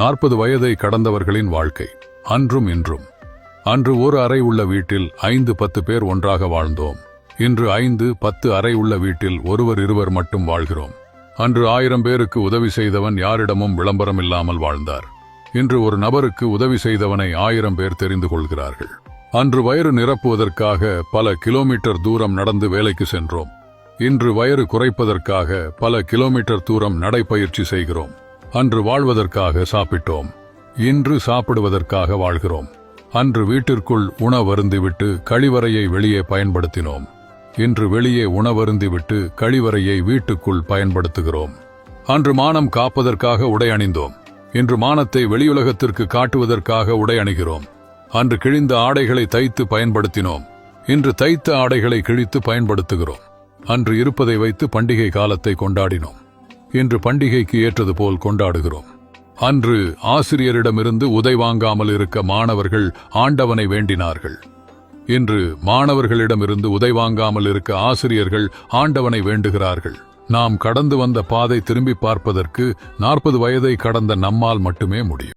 நாற்பது வயதை கடந்தவர்களின் வாழ்க்கை. அன்றும் இன்றும். அன்று ஒரு அறை உள்ள வீட்டில் ஐந்து பத்து பேர் ஒன்றாக வாழ்ந்தோம். இன்று ஐந்து பத்து அறை உள்ள வீட்டில் ஒருவர் இருவர் மட்டும் வாழ்கிறோம். அன்று ஆயிரம் பேருக்கு உதவி செய்தவன் யாரிடமும் விளம்பரம் இல்லாமல் வாழ்ந்தார். இன்று ஒரு நபருக்கு உதவி செய்தவனை ஆயிரம் பேர் தெரிந்து கொள்கிறார்கள். அன்று வயிறு நிரப்புவதற்காக பல கிலோமீட்டர் தூரம் நடந்து வேலைக்கு சென்றோம். இன்று வயிறு குறைப்பதற்காக பல கிலோமீட்டர் தூரம் நடைப்பயிற்சி செய்கிறோம். அன்று வாழ்வதற்காக சாப்பிட்டோம். இன்று சாப்பிடுவதற்காக வாழ்கிறோம். அன்று வீட்டிற்குள் உணவருந்திவிட்டு கழிவறையை வெளியே பயன்படுத்தினோம். இன்று வெளியே உணவருந்திவிட்டு கழிவறையை வீட்டுக்குள் பயன்படுத்துகிறோம். அன்று மானம் காப்பதற்காக உடை அணிந்தோம். இன்று மானத்தை வெளியுலகத்திற்கு காட்டுவதற்காக உடை அணிகிறோம். அன்று கிழிந்த ஆடைகளை தைத்து பயன்படுத்தினோம். இன்று தைத்த ஆடைகளை கிழித்து பயன்படுத்துகிறோம். அன்று இருப்பதை வைத்து பண்டிகை காலத்தை கொண்டாடினோம். இன்று பண்டிகைக்கு ஏற்றது போல் கொண்டாடுகிறோம். அன்று ஆசிரியரிடமிருந்து உதை வாங்காமல் இருக்க மாணவர்கள் ஆண்டவனை வேண்டினார்கள். இன்று மாணவர்களிடமிருந்து உதை வாங்காமல் இருக்க ஆசிரியர்கள் ஆண்டவனை வேண்டுகிறார்கள். நாம் கடந்து வந்த பாதை திரும்பி பார்ப்பதற்கு நாற்பது வயதை கடந்த நம்மால் மட்டுமே முடியும்.